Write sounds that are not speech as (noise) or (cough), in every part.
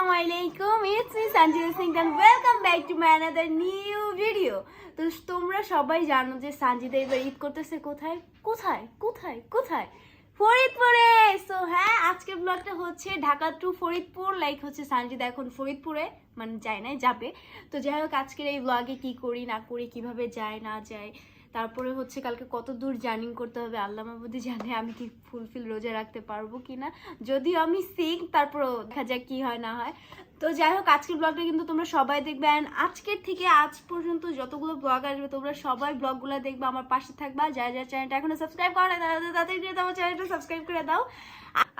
আসসালামু আলাইকুম it's me Sanjita Singh and welcome back to my another new video তো তোমরা সবাই জানো যে সঞ্জিতা এবার ঈদ করতেছে কোথায়? কোথায়? কোথায়? কোথায়? ফরিদপুরে! সো হ্যাঁ আজকের ব্লগটা হচ্ছে ঢাকা টু ফরিদপুর লাইক হচ্ছে সঞ্জিতা এখন ফরিদপুরে মানে যায় না যাবে। তো যাই হোক, আজকের এই ব্লগে কি করি, না করি, কীভাবে যায়, না যায় তারপরে হচ্ছে কালকে কত দূর জার্নিং করতে হবে, আল্লাহ মাহবুদি জানে আমি কি ফুলফিল রোজা রাখতে পারব কি না যদিও আমি সিক তারপরও দেখা যাক কি হয়, না হয়। তো যাই হোক, আজকের ব্লগটা কিন্তু তোমরা সবাই দেখবে অ্যান্ড আজকের থেকে আজ পর্যন্ত যতগুলো ব্লগ আসবে, তোমরা সবাই ব্লগগুলো দেখবে, আমার পাশে থাকবা। যারা যারা চ্যানেলটা এখনও সাবস্ক্রাইব করে না তাদের তাদেরকে আমার চ্যানেলটা সাবস্ক্রাইব করে দাও।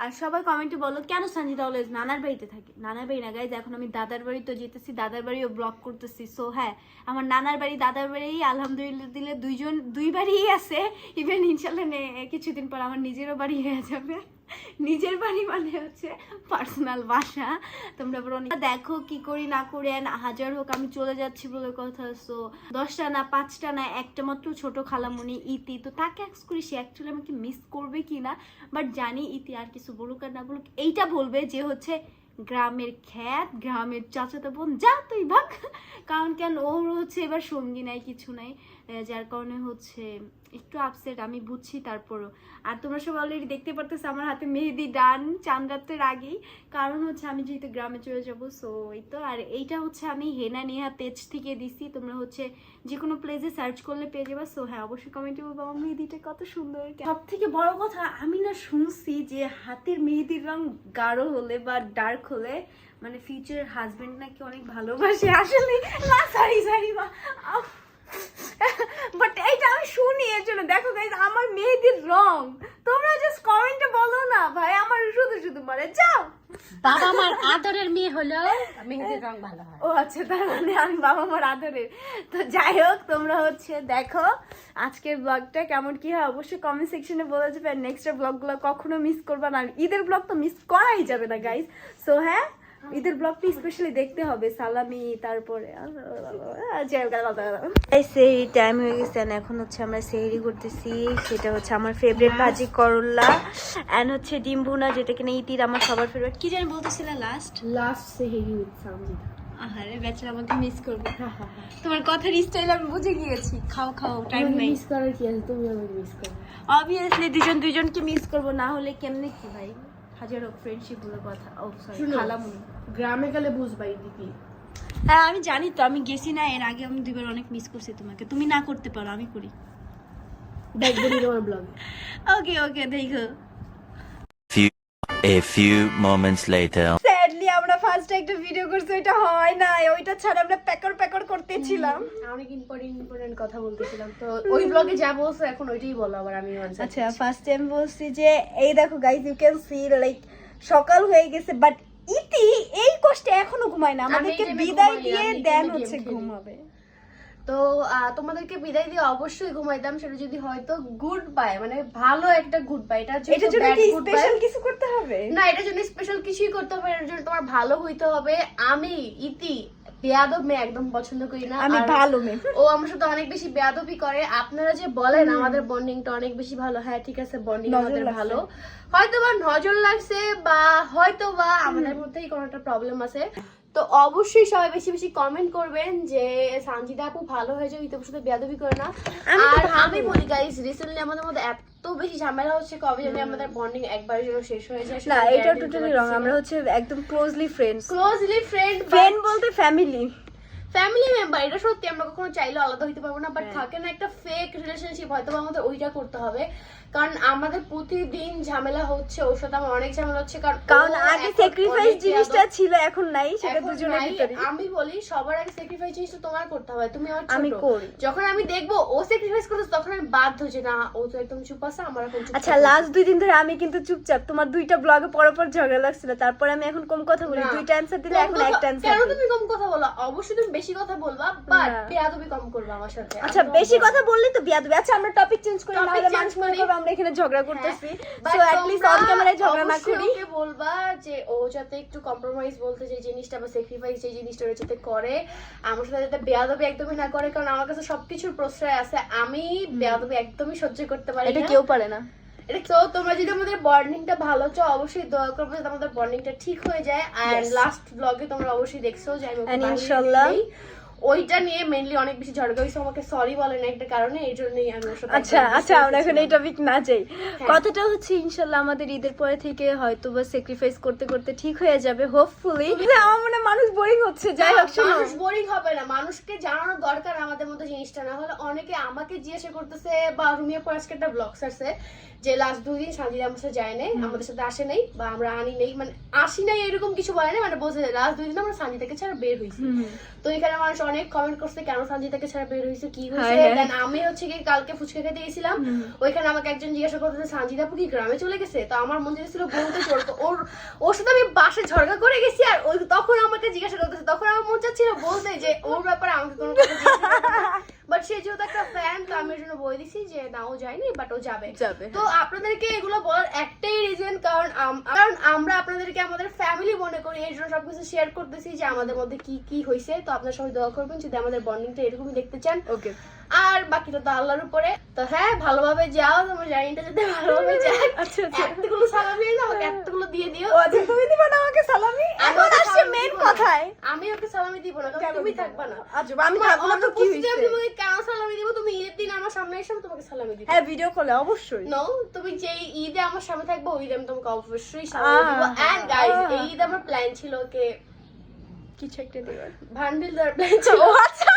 আর সবাই কমেন্টে বলো, কেন সঞ্জিতা অলওয়েজ নানার বাড়িতে থাকে? নানার বাড়ি না গাইজ এখন আমি দাদার বাড়ি তো যেতেছি, দাদার বাড়িও ব্লগ করতেছি সো হ্যাঁ আমার নানার বাড়ি, দাদার বাড়ি আলহামদুলিল্লাহ দিলে দুইজন, দুই বাড়িই আছে ইভেন ইনশাল্লাহ কিছুদিন পর আমার নিজেরও বাড়ি হয়ে যাবে। নিজের বাড়ি মানে হচ্ছে পার্সোনাল বাসা। তোমরা বলো দেখো কি করি না করি হাজার হোক, আমি চলে যাচ্ছি বলে কথা সো দশটা না, পাঁচটা না, একটা মাত্র ছোট খালামণি ইতি, তো তাকে অ্যাক্স করি, সে অ্যাকচুয়ালি আমাকে মিস করবে কি না? বাট জানি ইতি আর কিছু বলুক আর না বলুক, এইটা বলবে যে হচ্ছে গ্রামের খ্যাত, গ্রামের চাচাতো বোন, যা তুই ভাগ। কারণ কেন? ওর হচ্ছে এবার সঙ্গী নাই, কিছু নাই। যার কারণে হচ্ছে একটু আপসেট আমি বুঝছি তারপরও। আর তোমরা সব অলরেডি দেখতে পারতেছো, আমার হাতে মেহেদি ডান, চাঁদ রাতের আগেই। কারণ হচ্ছে আমি যেহেতু গ্রামে চলে যাব সো এই তো। আর এইটা হচ্ছে আমি হেনা নেহা পেজ থেকে দিছি। তোমরা হচ্ছে যে কোনো প্লেসে সার্চ করলে পেয়ে যাবে। সো হ্যাঁ অবশ্যই কমেন্টে বলব আমার মেহেদিটা কত সুন্দর সব থেকে বড় কথা, আমি না শুনছি যে হাতের মেহেদির রং গাঢ় হলে বা ডার্ক হলে মানে ফিউচার হাজবেন্ড নাকি অনেক ভালোবাসে। আসলে না সরি সরি বা বাট এইটা আমি শুনি এর জন্য। দেখো গাইজ আমার মেহেদির রং। তোমরা জাস্ট কমেন্টে বলো না ভাই আমার শুধু শুধু বলে যাও। বাবা মার আদরের মেয়ে হলেও মেহেদির রং ভালো হয়। ও আচ্ছা তার মানে আমি বাবা মার আদরের। তো যাই হোক তোমরা হচ্ছে দেখো আজকের ব্লগটা কেমন কি হয় অবশ্যই কমেন্ট সেকশনে বলে যাবে আর নেক্সট ব্লগগুলো কখনো মিস করবে না। ঈদের ব্লগ তো মিস করাই যাবে না গাইজ সো হ্যাঁ ঈদের ব্লগটা স্পেশালি দেখতে হবে সালামি তারপরে সেই টাইম হয়ে গেছে এখন হচ্ছে আমরা সেহরি করতেছি সেটা হচ্ছে আমার ফেভারিট ভাজি করলা এন্ড হচ্ছে ডিম ভুনা যেটা কিনা ইতির আমার সবার ফেভারিট কি জানি বলতেছিলা লাস্ট লাস্ট সেহেরি উইথ আহারে বেচারা আমাকে মিস করবে। তোমার কথার স্টাইল আমি বুঝে গিয়েছি। খাও খাও টাইম নেই। মিস করার কি আছে? তুমি আমাকে মিস করো। অবভিয়াসলি দুজন দুজনকে মিস করব না হলে কেমনে কি ভাই? হাজার হোক ফ্রেন্ডশিপ বলে কথা ও সরি খালামুনি। গ্রামে গেলে বুঝবাই দিদি হ্যাঁ আমি জানি তো আমি গেছি না এর আগে আমি দুবার অনেক মিস করছি তোমাকে। তুমি না করতে পারো আমি করি। দেখব তোমার ব্লগ ওকে ওকে দেখো। Few, a few moments later. First একটা ভিডিও করছি ওইটা হয় না ওইটা ছাড়া আমরা প্যাকর প্যাকর করতেছিলাম। অনেক ইম্পর্টেন্ট ইম্পর্টেন্ট কথা বলতেছিলাম। তো ওই ব্লগে যা বলছো এখন ওইটাই বলো আবার আমি আচ্ছা ফার্স্ট টাইম বলছি যে এই দেখো guys you can see like সকাল হয়ে গেছে বাট ইতি এই কষ্টে এখনও ঘুমায় না। আমাদেরকে বিদায় দিয়ে দেন হচ্ছে ঘুমাবে। তো তোমাদেরকে বিদায় দিয়ে অবশ্যই ঘুমাইতাম সেটা যদি হয়তো গুড বাই মানে ভালো একটা গুড বাই এটা এটার জন্য কি স্পেশাল কিছু করতে হবে? না এটার জন্য স্পেশাল কিছুই করতে হবে এটার জন্য তোমার ভালো হইতে হবে। আমি ইতি বেয়াদব মেয়ে একদম পছন্দ করি না আমি ভালো মেয়ে। ও আমার সাথে অনেক বেশি বেয়াদবি করে। আপনারা যে বলেন আমাদের বন্ডিংটা অনেক বেশি ভালো। হ্যাঁ ঠিক আছে বন্ডিং আমাদের ভালো। হয়তো বা নজর লাগছে বা হয়তো বা আমাদের মধ্যেই কোনো একটা প্রবলেম আছে। তো অবশ্যই সবাই বেশি বেশি কমেন্ট করবেন যে সানজিদা আপু ভালো হয়ে যাবে ইতোর সাথে বেয়াদবি করে না। আর আমি বলি গাইস রিসেন্টলি আমাদের মধ্যে এত বেশি ঝামেলা হচ্ছে কবে জানি আমাদের বন্ডিং একবারের জন্য শেষ হয়ে যায় না এটা টোটালি রং আমরা হচ্ছে একদম closely friends closely friend friend বলতে ফ্যামিলি ফ্যামিলি মেম্বার এটা সত্যি আমরা কখনো চাইলে আলাদা হইতে পারব না বাট থাকে না একটা ফেক রিলেশনশিপ হয়তো বা আমাদের ওইটা করতে হবে। কারণ আমাদের প্রতিদিন ঝামেলা হচ্ছে ওর সাথে আমার অনেক ঝামেলা হচ্ছে কারণ কারণ আগে স্যাক্রিফাইস জিনিসটা ছিল এখন নাই সেটা দুজনের ভিতরে আমি বলি সবার আগে স্যাক্রিফাইস জিনিসটা তোমার করতে হবে তুমি আমার আমি করি। যখন আমি দেখব ও স্যাক্রিফাইস করতেছে তখন আমি বাধ্য যে না ও তো একদম চুপ আছে আমার এখন আচ্ছা লাস্ট দুই দিন ধরে আমি কিন্তু চুপচাপ তোমার দুইটা ব্লগে পরপর ঝগড়া লাগছিল তারপরে আমি এখন কম কথা বলি না। দুইটা অ্যান্সার দিলে এখন একটা কেন তুমি কম কথা বলো? অবশ্যই তুমি বেশি কথা বলবা বাট না। বেয়াদবি কম করবা আমার সাথে। আচ্ছা বেশি কথা বললে তো বিয়া দেবে আচ্ছা আমরা টপিক চেঞ্জ করি নাহলে change মানুষ মনে করবে আমরা এখানে ঝগড়া করতেছি। But so at least on ক্যামেরায় ঝগড়া না করি। ওকে বলবা যে ও যাতে একটু কম্প্রোমাইজ বলতে যে জিনিসটা বা স্যাক্রিফাইস যে জিনিসটা ওরা যাতে করে আমার সাথে যাতে বেয়াদবি একদমই না করে কারণ আমার কাছে সবকিছুর প্রশ্রয় আছে। আমি বেয়াদবি একদমই সহ্য করতে পারি এটা কেউ পারে না। তো তোমরা যদি আমাদের বন্ডিংটা ভালো চাও অবশ্যই দোয়া করবে যাতে আমাদের বন্ডিংটা ঠিক হয়ে যায়। আর লাস্ট ব্লগে তোমরা অবশ্যই দেখছ যে আমি ওকে নেই। ওইটা নিয়ে মেইনলি অনেক বেশি ঝড়গা হয়েছে আমাকে সরি বলে না একটা কারণে এই জন্যই আমি আচ্ছা আচ্ছা আমরা এখন এই টপিক না যাই। কথাটা হচ্ছে ইনশাল্লাহ আমাদের ঈদের পরে থেকে হয়তো বা স্যাক্রিফাইস করতে করতে ঠিক হয়ে যাবে হোপফুলি আমার মনে মানুষ বোরিং হচ্ছে যাই হোক মানুষ বোরিং হবে না মানুষকে জানানো দরকার আমাদের মতো জিনিসটা না হলে অনেকে আমাকে জিজ্ঞাসা করতেছে বা রুমিয়া পর আজকে একটা ব্লগ সারছে যে লাস্ট দুই দিন সাজিদা আমার সাথে যায় নাই আমাদের সাথে আসে নাই বা আমরা আনি নাই মানে আসি নাই এরকম কিছু বলে না মানে বলছে লাস্ট দুই দিন আমরা সাজিদাকে ছাড়া বের হয়েছি। তো এখানে মানুষ অনেক কমেন্ট করছে কেন সঞ্জিতাকে ছাড়া বের হয়েছে কি হয়েছে? হায়। হায়। দেন আমি হচ্ছে কি কালকে ফুচকা খেতে গেছিলাম। ওইখানে আমাকে একজন জিজ্ঞাসা করতেছে সঞ্জিতা কি গ্রামে চলে গেছে? তো আমার মন ছিল বলতে চলতো। ওর ওর সাথে আমি বাসে ঝগড়া করে গেছি আর ওই তখন আমাকে জিজ্ঞাসা করতেছে তখন আমার মন চাচ্ছিল বলতে যে ওর ব্যাপারে আমাকে কোনো বাট সে যেহেতু একটা ফ্যান তো আমি জন্য বলে দিছি যে না ও যায়নি বাট ও যাবে। তো আপনাদেরকে এগুলো বলার একটাই রিজন কারণ কারণ আমরা আপনাদেরকে আমাদের ফ্যামিলি মনে করি এই জন্য সবকিছু শেয়ার করতেছি যে আমাদের মধ্যে কি কি হয়েছে তো আপনার সবাই দোয়া করবেন যদি আমাদের বন্ডিংটা এরকমই দেখতে চান। ওকে। আর বাকিটা তো আল্লাহর উপরে। তো হ্যাঁ ভালোভাবে যাও তোমার জার্নিটা যাতে ভালোভাবে যায় আচ্ছা আচ্ছা। এতগুলো সালামি না আমাকে এতগুলো দিয়ে দিও। আচ্ছা তুমি দিবা না আমাকে সালামি? এখন আসছে মেন কথায়। আমি ওকে সালামি দিব না কারণ তুমি থাকবা না। আচ্ছা আমি থাকব না তো কি অনুপস্থিতি আমি তোমাকে কেন সালামি দিব তুমি ঈদের দিন আমার সামনে এসে আমি তোমাকে সালামি দিব। হ্যাঁ ভিডিও কলে অবশ্যই। নো তুমি যে ঈদে আমার সামনে থাকবে ওই ঈদে আমি তোমাকে অবশ্যই সালামি দিব। এন্ড গাইস এই ঈদ আমার প্ল্যান ছিল কে কিছু একটা দেওয়ার ও আচ্ছা।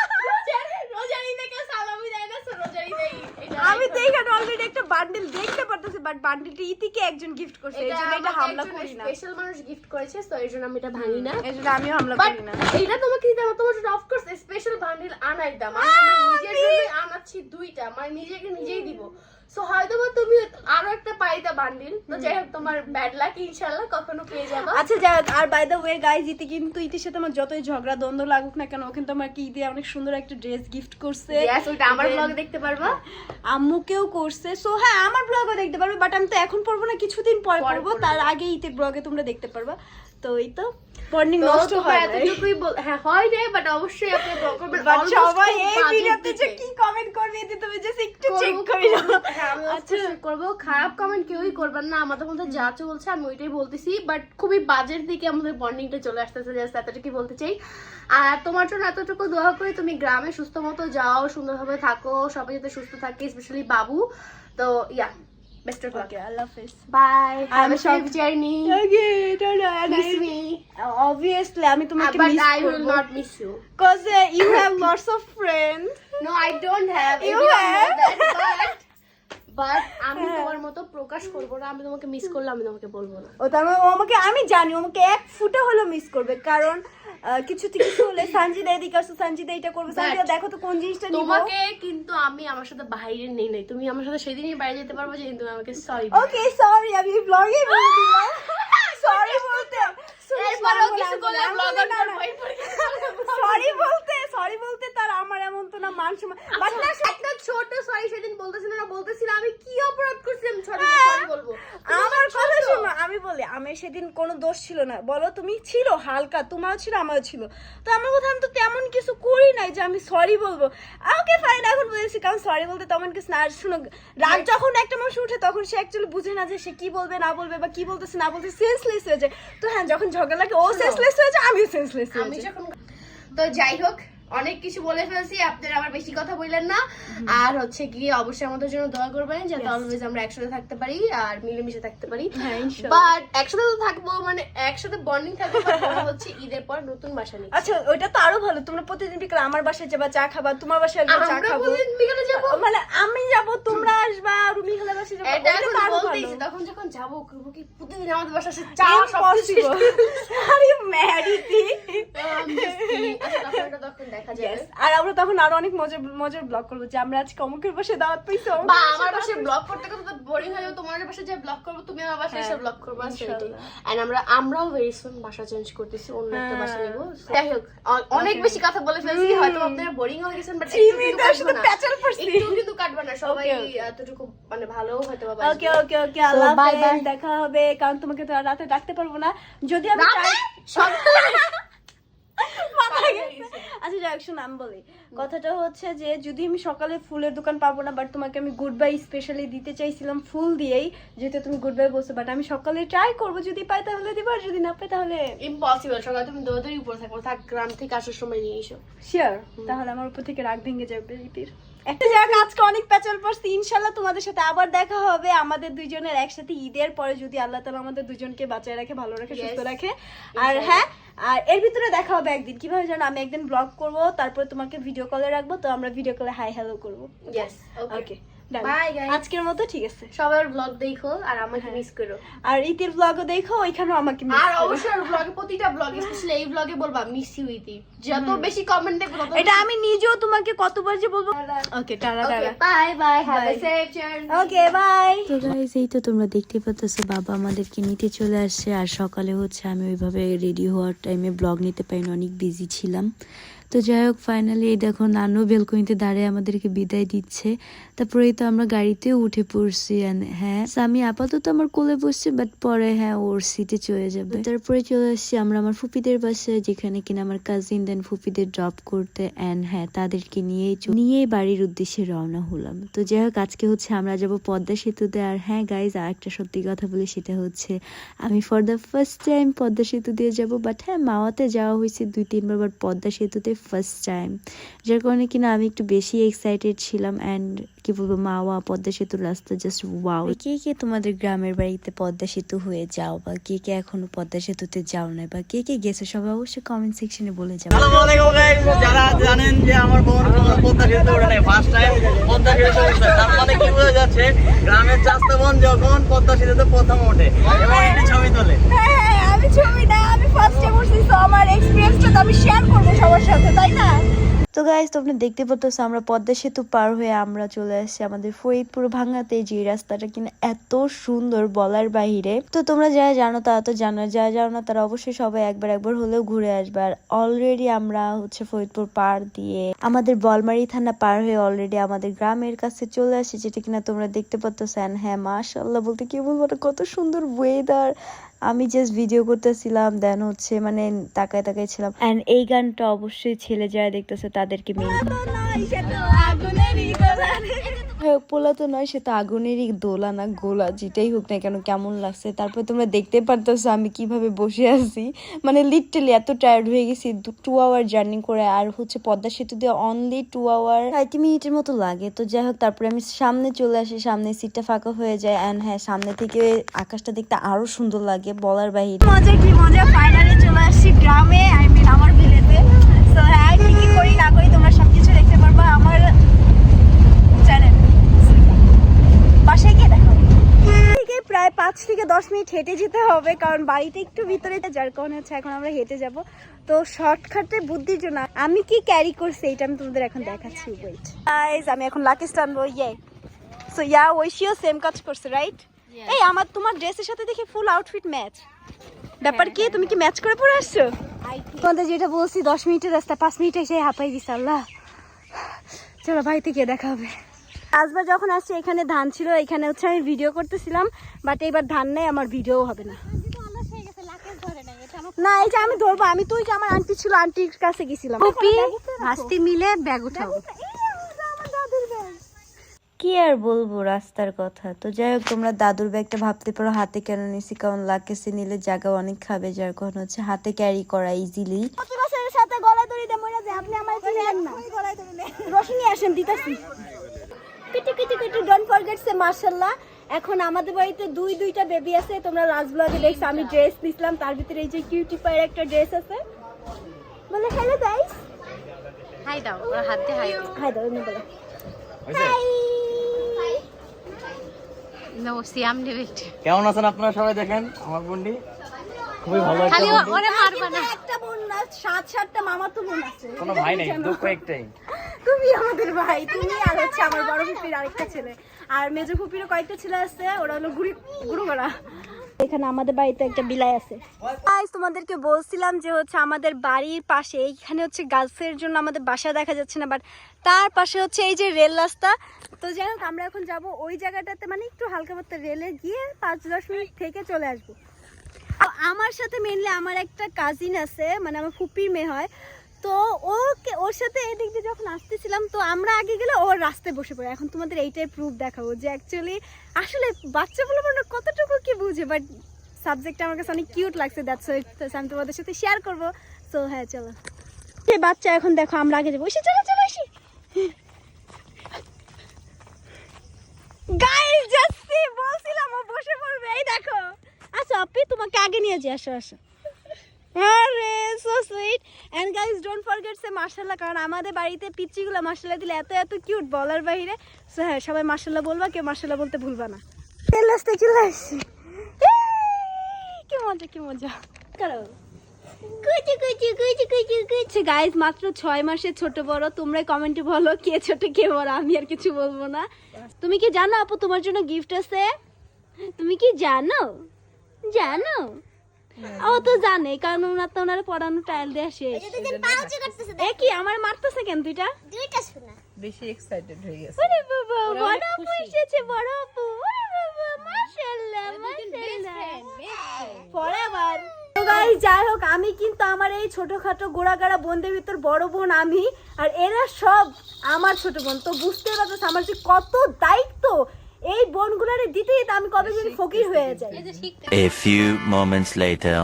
ঈদে এটা আমি তো অলরেডি একটা বান্ডেল দেখতে পারতেছি বাট বান্ডেলটা ইতিকে একজন গিফট করছে এই জন্য এটা হামলা করি না। স্পেশাল মানুষ গিফট করেছে তো এই জন্য আমি এটা ভাঙি না। এই জন্য আমিও হামলা করি না। এইটা তোমাকে দিতে হবে তোমার জন্য অফকোর্স স্পেশাল বান্ডিল আনাই দাম আমি নিজের জন্য আনাচ্ছি দুইটা মানে নিজেকে নিজেই দিব। সো হয়তো বা তুমি আরও একটা পাইতা বান্ডিল। তো যাই হোক তোমার ব্যাড লাক ইনশাআল্লাহ কখনো পেয়ে যাবে। আচ্ছা যাই হোক, আর by the way guys Iti কিন্তু ইতির সাথে আমার যতই ঝগড়া দ্বন্দ্ব লাগুক না কেন ও কিন্তু আমাকে ঈদে অনেক সুন্দর একটা ড্রেস গিফট করছে। আমার ব্লগে দেখতে পারবা। আম্মুকেও করছে। সো হ্যাঁ আমার ব্লগও দেখতে পারবে বাট আমি তো এখন পড়ব না কিছুদিন পর পড়ব। তার আগে ইতে ব্লগে তোমরা দেখতে পারবা। তো এই তো বন্ডিং নষ্ট হয় এতটুকুই হ্যাঁ হয় রে বাট অবশ্যই আপনি করবেন সবাই এই ভিডিওতে যে কি কমেন্ট করবে এতে তুমি জাস্ট একটু চেক করে নাও। হ্যাঁ, আচ্ছা। করব। খারাপ কমেন্ট কেউই করবেন না আমাদের মধ্যে যা চলছে আমি ওইটাই বলতেছি বাট খুবই বাজের দিকে আমাদের বন্ডিংটা চলে আসতেছে জাস্ট এতটুকুই বলতে চাই। আর তোমার জন্য এতটুকু দোয়া করি তুমি গ্রামে সুস্থ মতো যাও সুন্দরভাবে থাকো সবাই যাতে সুস্থ থাকে স্পেশালি বাবু। তো ইয়া বেস্ট অফ লাক ওকে আল্লাহ হাফেজ বাই হ্যাভ আমি আ সেফ সব- journey okay tata miss me obviously আমি তোমাকে বাট মিস আই উইল করব not miss you cuz uh, you have lots of friends no I don't have You have? but আমি তোমার মতো প্রকাশ করব না আমি তোমাকে মিস করলে আমি তোমাকে বলব না। ও তার মানে ও আমাকে আমি জানি ও আমাকে এক ফুটা হলো মিস করবে কারণ আহ, কিছু হলে সঞ্জিদা এদিকে আসো সঞ্জিদা এটা করবে সঞ্জিদা দেখো তো কোন জিনিসটা নিব। তোমাকে কিন্তু আমি আমার সাথে বাইরে নেই নাই। তুমি আমার সাথে সেদিনই বাইরে যেতে পারব যেদিন তুমি আমাকে সরি ওকে সরি আমি ব্লগে বলে দিলাম। (laughs) সরি বলতে। সরি বলতে সরি বলতে তার আমার এমন তো না মান সম্মান। বাট একটা ছোট সরি সেদিন বলতেছিল না বলতেছিল আমি কি অপরাধ করছি আমি সরি হ্যাঁ। বলব। আমার কথা শোনো আমি বলি আমি সেদিন কোনো দোষ ছিল না। বলো তুমি ছিল হালকা তোমারও ছিল আমারও ছিল। তো আমার কথা আমি তো তেমন কিছু করি নাই যে আমি সরি বলব। ওকে ফাইন এখন বলেছি কারণ সরি বলতে তেমন কিছু না। শুনো রাগ যখন একটা মানুষ উঠে তখন সে অ্যাকচুয়ালি বুঝে না যে সে কি বলবে না বলবে বা কি বলতেছে না বলতে সেন্সলেস হয়ে যায়। তো হ্যাঁ যখন ঝগড়া লাগে ও সেন্সলেস হয়ে যায় আমিও সেন্সলেস হয়ে আমি যাই। যখন তো যাই হোক অনেক কিছু বলে ফেলছি আপনারা আবার বেশি কথা বললেন না। আর হচ্ছে গিয়ে অবশ্যই আমাদের জন্য দোয়া করবেন যাতে অলওয়েজ আমরা একসাথে থাকতে পারি আর মিলেমিশে থাকতে পারি। হ্যাঁ। বাট একসাথে তো থাকব মানে একসাথে বন্ডিং থাকব হচ্ছে ঈদের পর নতুন বাসা নিচ্ছে। আচ্ছা ওইটা তো আরও ভালো তোমরা প্রতিদিন বিকেলে আমার বাসায় যাবা চা খাবা তোমার বাসায় আসবে চা আমরা খাব। প্রতিদিন বিকেলে যাব? মানে আমি যাব তোমরা আসবা রুমি খালা বাসায় যাবা এটা তো আরও ভালো। তখন যখন যাব করব কি প্রতিদিন আমাদের বাসা আসে চা সব Impossible. (laughs) Are you married? (laughs) আচ্ছা তখন তখন দেখা। যাবে Yes. আর আমরা তখন আরও অনেক মজার মজার ব্লগ করব যে আমরা আজকে অমুকের বাসায় দাওয়াত পাইছি বা আমার বাসায় ব্লগ করতে করতে বোরিং হয়ে যাবে তোমার বাসায় যে ব্লগ করব তুমি আমার বাসায় এসে ব্লগ করব ইনশাআল্লাহ। এন্ড আমরা আমরাও ভেরি সুন বাসা চেঞ্জ করতেছি অন্য একটা বাসা হ্যাঁ। যাই হোক অনেক বেশি কথা বলে ফেলছি হয়তো আপনারা বোরিং হয়ে গেছেন বাট একটু কিন্তু কাটবে না সবাই Okay, okay. এতটুকু মানে ভালো হয়তো ওকে। ওকে ওকে আল্লাহ হাফেজ bye. দেখা হবে কারণ তোমাকে তো রাতে ডাকতে পারব না যদি আমি সব। (laughs) আচ্ছা যাই শোন আমি বলি। কথাটা হচ্ছে যে যদি আমি সকালে ফুলের দোকান পাবো না বাট তোমাকে আমি গুড বাই স্পেশালি দিতে চাইছিলাম ফুল দিয়েই যেহেতু তুমি গুড বাই বলছো বাট আমি সকালে ট্রাই করব যদি পাই তাহলে দিব আর যদি না পাই তাহলে ইম্পসিবল সকালে তুমি দৌড়াদৌড়ি উপর থাকব থাক গ্রাম থেকে আসার সময় নিয়ে এসো। শিওর তাহলে আমার উপর থেকে রাগ ভেঙে যাবে রীতির। একটা জায়গা আজকে অনেক প্যাচাল পড়ছি ইনশাল্লাহ তোমাদের সাথে আবার দেখা হবে। আমাদের দুইজনের একসাথে ঈদের পরে যদি আল্লাহ তালা আমাদের দুজনকে বাঁচায় রাখে ভালো রাখে সুস্থ রাখে। আর হ্যাঁ আর এর ভিতরে দেখা হবে একদিন। কীভাবে জানো আমি একদিন ব্লগ করব তারপরে তোমাকে ভিডিও কলে রাখব তো আমরা ভিডিও কলে হাই হ্যালো করব। ওকে. আজকের মতো ঠিক আছে। সবার ব্লগ দেখো আর আমাকে হ্যাঁ। মিস করো। আর ঈদের ব্লগও দেখো ওইখানেও আমাকে আর। অবশ্যই ব্লগে প্রতিটা ব্লগে স্পেশালি এই ব্লগে বলবা মিস ইউ ইতি। যত বেশি কমেন্ট তত এটা আমি নিজেও তোমাকে কতবার যে বলব। Okay tata okay tata bye bye have a safe journey okay bye তো গাইজ এই তো তোমরা দেখতে পাচ্ছ বাবা আমাদেরকে নিতে চলে আসছে। আর সকালে হচ্ছে আমি ওইভাবে রেডি হওয়ার টাইমে ব্লগ নিতে পারিনি অনেক বিজি ছিলাম। তো যাই হোক ফাইনালি এই দেখো নানু বেলকনিতে দাঁড়িয়ে আমাদেরকে বিদায় দিচ্ছে। তারপরেই তো আমরা গাড়িতেও উঠে পড়ছি হ্যাঁ আমি আপাতত আমার কোলে বসছি বাট পরে হ্যাঁ ওর সিটে চলে যাবে। তারপরে চলে আসছি আমরা আমার ফুপিদের বাসায়, যেখানে কিনা আমার কাজিন দেন ফুপিদের ড্রপ করতে অ্যান্ড হ্যাঁ তাদেরকে নিয়েই নিয়েই বাড়ির উদ্দেশ্যে রওনা হলাম। তো যাই হোক, আজকে হচ্ছে আমরা যাব পদ্মা সেতুতে আর হ্যাঁ গাইজ আর একটা সত্যি কথা বলি, সেটা হচ্ছে আমি for the first time Padma Setu দিয়ে যাব বাট হ্যাঁ মাওয়াতে যাওয়া হয়েছে দুই তিনবার বাট পদ্মা সেতুতে ফার্স্ট টাইম যার কারণে কিনা আমি একটু বেশি এক্সাইটেড ছিলাম অ্যান্ড কি বলব মাওয়া পদ্মা সেতুর রাস্তা জাস্ট ওয়াও কে কে তোমাদের গ্রামের বাড়িতে পদ্মা সেতু হয়ে যাও বা কে কে এখনও পদ্মা সেতুতে যাও না বা কে কে গেছো সবাই অবশ্যই কমেন্ট সেকশনে বলে যাও যারা জানেন যে আমার বোন পদ্মা সেতু ওঠে নাই ফার্স্ট টাইম পদ্মা সেতু উঠছে তার মানে কি বোঝা যাচ্ছে গ্রামের চাষতে যখন পদ্মা সেতুতে প্রথম ওঠে এবং একটি ছবি তোলে। হ্যাঁ হ্যাঁ, আমি ছবি না আমি তো গাইজ দেখতে আমরা পদ্মা সেতু পার হয়ে আমরা চলে আসছি আমাদের ফরিদপুর যে রাস্তাটা কিনা এত সুন্দর বলার বাহিরে। তো তোমরা যারা জানো তারা তো জানো যারা জানো না তারা অবশ্যই সবাই একবার একবার হলেও ঘুরে আসবে। আর অলরেডি আমরা হচ্ছে ফরিদপুর পার দিয়ে আমাদের বলমারি থানা পার হয়ে অলরেডি আমাদের গ্রামের কাছে চলে আসি যেটা কিনা তোমরা দেখতে পাচ্ছ হ্যাঁ মাশাল্লাহ বলতে কি বলব কত সুন্দর ওয়েদার আমি জাস্ট ভিডিও করতেছিলাম দেন হচ্ছে মানে তাকায় তাকায় ছিলাম। এন্ড এই গানটা অবশ্যই ছেলে যারা দেখতেছে তাদেরকে মেন পোলা তো নয় সে তো আগুনেরই দোলা না গোলা যেটাই হোক না কেন কেমন লাগছে? তারপর তোমরা দেখতে পারতেছো আমি কীভাবে বসে আছি। মানে লিটারালি এত টায়ার্ড হয়ে গেছি টু আওয়ার জার্নি করে আর হচ্ছে পদ্মা সেতু দিয়ে অনলি টু আওয়ার থার্টি মিনিটের মতো লাগে। তো যাই হোক তারপরে আমি সামনে চলে আসি সামনে সিটটা ফাঁকা হয়ে যায় অ্যান্ড হ্যাঁ সামনে থেকে আকাশটা দেখতে আরও সুন্দর লাগে বলার বাহিরে। মজা কি মজা ফাইনালি চলে আসছি গ্রামে আই মিন আমার ভিলেজে সো হ্যাঁ কি কি করি না করি তোমরা সবকিছু দেখতে পারবা আমার চ্যানেল বাসায় গিয়ে দেখো থেকে প্রায় পাঁচ থেকে দশ মিনিট হেঁটে যেতে হবে কারণ বাড়িটা একটু ভিতরে যার কারণে হচ্ছে এখন আমরা হেঁটে যাব। তো শর্টকাটে বুদ্ধির জন্য আমি কি ক্যারি করছি এটা আমি তোমাদের এখন দেখাচ্ছি ওয়েট গাইস আমি এখন লাকি টানবো ইয়ে সো ইয়া ঐশিও সেম কাজ করছে রাইট এই আমার তোমার ড্রেসের সাথে দেখি ফুল আউটফিট ম্যাচ ব্যাপার কি তুমি কি ম্যাচ করে পরে আসছো? তোমাদের যেটা বলছি দশ মিনিটের রাস্তা পাঁচ মিনিটে এসে হাঁপাই দিস আল্লাহ। চলো বাড়িতে গিয়ে দেখা হবে। আজবার যখন আসছে এখানে ধান ছিল এখানে হচ্ছে আমি ভিডিও করতেছিলাম বাট এবার ধান নেই আমার ভিডিও হবে না। না এই যে আমি ধরবো আমি তুই আমার আন্টি ছিল আন্টির কাছে গেছিলাম। হাসতি মিলে ব্যাগ উঠাবো। কি আর বলব রাস্তার কথা? তো যাই হোক তোমরা দাদুর ব্যাগটা ভাবতে পারো হাতে কেন নিছি? কারণ লাকেসে নিলে জায়গা অনেক খাবে যার কারণ হচ্ছে হাতে ক্যারি করা ইজিলি সাথে গলায় দড়ি দিয়ে মরে যায় আপনি আমার চিনেন না। রশনি আসেন দিতাছি। Kitty Kitty Kitty don't forget say মাশাআল্লাহ। এখন আমাদের বাড়িতে দুই দুইটা বেবি আছে তোমরা লাস্ট ব্লগে দেখছ আমি ড্রেস নিছিলাম তার ভিতরে এই যে কিউটি পায়ের একটা ড্রেস আছে। বলে হ্যালো গাইস হাই দাও ওরা হাত দিয়ে হাই দাও। হাই দাও বলো হাই নো সিয়াম নেবে কেমন আছেন আপনারা সবাই দেখেন? আমার বোনটি খুবই ভালো একটা খালি ওরে মারবা না। একটা বোন না সাত সাতটা মামা তো বোন আছে। কোনো ভাই নেই দুঃখ একটাই। তুমি আমাদের ভাই তুমি আর হচ্ছে আমার বড় ফুপির আরেকটা ছেলে। আর মেজো ফুপিরও কয়েকটা ছেলে আছে ওরা হলো গুড়ি গুরুগড়া এখানে আমাদের বাড়িতে একটা বিলাই আছে। গাইস তোমাদেরকে বলছিলাম যে হচ্ছে আমাদের বাড়ির পাশে এইখানে হচ্ছে গাছের জন্য আমাদের বাসা দেখা যাচ্ছে না বাট তার পাশে হচ্ছে এই যে রেল রাস্তা। তো যাই হোক আমরা এখন যাব ওই জায়গাটাতে মানে একটু হালকা পাতলা রেলে গিয়ে পাঁচ দশ মিনিট থেকে চলে আসব। আমার সাথে মেনলি আমার একটা কাজিন আছে মানে আমার ফুপির মেয়ে হয়। তো ওকে, ওর সাথে এদিক দিয়ে যখন আসতেছিলাম, তো আমরা আগে গেলে ওর রাস্তায় বসে পড়ে। এখন তোমাদের এইটাই প্রুফ দেখাবো যে অ্যাকচুয়ালি আসলে বাচ্চাগুলো মানে কতটুকু কি বুঝে বাট সাবজেক্ট আমার কাছে অনেক কিউট লাগছে দ্যাটস আমি তোমাদের সাথে শেয়ার করব। সো হ্যাঁ চলো। যে বাচ্চা এখন দেখো, আমরা আগে যাব। চলো চলো এসে যাচ্ছি বলছিলাম ও বসে পড়বে, এই দেখো। আসো আপনি তোমাকে আগে নিয়ে যাই আসো আসো। আরে so sweet and guys don't forget say মাশাআল্লাহ কারণ আমাদের বাড়িতে পিচ্চিগুলো মাশাআল্লাহ দিলে এত এত কিউট বলার বাইরে সো হ্যাঁ সবাই মাশাআল্লাহ বলবা কেউ মাশাআল্লাহ বলতে ভুলবা না। লাস্টে চলে আসছি। কি মজা কি মজা। করো। কুচু মাত্র ছয় মাসের ছোট বড় তোমরা কমেন্টে বলো কে ছোট কে বড় আমি আর কিছু বলব না। তুমি কি জানো আপু তোমার জন্য গিফট আছে? তুমি কি জানো? জানো? ও তো জানে কারণ ওনার তো ওনার পড়ানো ট্রায়াল দিয়ে শেষ। এ কি আমার মারতেছে কেন দুইটা? বেশি এক্সাইটেড হয়ে গেছে। ওরে বাবা বড় আপু এসেছে বড় আপু। ওরে বাবা মাশাআল্লাহ মাশাআল্লাহ। ফরএভার তো গাইস যাই হোক আমি কিন্তু আমার এই ছোটখাটো গোড়াগাড়া বোনদের ভিতর বড় বোন আমি আর এরা সব আমার ছোট বোন। তো বুঝতে পারছ আমার যে কত দায়িত্ব এই বোনগুলোরে দিতেই দিতে আমি কবে যেন ফকির হয়ে যাই। এ ফিউ মোমেন্টস লেটার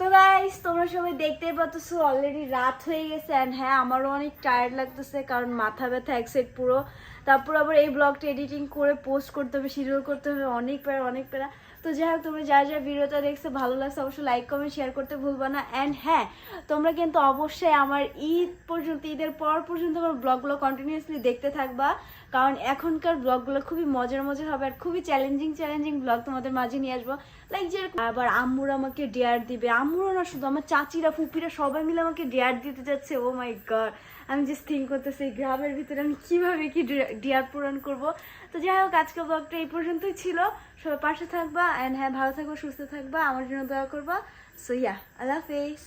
তো গাইস তোমরা সবাই দেখতেই পাচ্ছো অলরেডি রাত হয়ে গেছে অ্যান্ড হ্যাঁ আমারও অনেক টায়ার্ড লাগতেছে কারণ মাথা ব্যথা এক সেট পুরো। তারপর আবার এই ব্লগটা এডিটিং করে পোস্ট করতে হবে শিডিউল করতে হবে অনেক প্যারা অনেক প্যারা। তো যাই হোক, তোমরা যা যা ভিডিওটা দেখছ, ভালো লাগছে, অবশ্যই লাইক কমেন্ট শেয়ার করতে ভুলবা না। অ্যান্ড হ্যাঁ তোমরা কিন্তু অবশ্যই আমার ঈদ পর্যন্ত, ঈদের পর পর্যন্ত আমার ব্লগগুলো কন্টিনিউয়াসলি দেখতে থাকবা। কারণ এখনকার ব্লগগুলো খুবই মজার মজার হবে আর খুবই চ্যালেঞ্জিং চ্যালেঞ্জিং ব্লগ তোমাদের মাঝে নিয়ে আসব। লাইক যে আবার আম্মুরা আমাকে ডেয়ার দিবে। আম্মুরা না শুধু, আমার চাচিরা ফুপিরা সবাই মিলে আমাকে ডেয়ার দিতে যাচ্ছে। ও মাই গড আমি জাস্ট থিঙ্ক করতেছি গ্রামের ভিতরে আমি কীভাবে কি ডিয়ার পূরণ করব। তো যাই হোক আজকে ব্লগটা এই পর্যন্তই ছিল। সবাই পাশে থাকবা অ্যান্ড হ্যাঁ ভালো থাকব, সুস্থ থাকবা, আমার জন্য দয়া করবা। সো ইয়া আল্লাহ হাফেজ।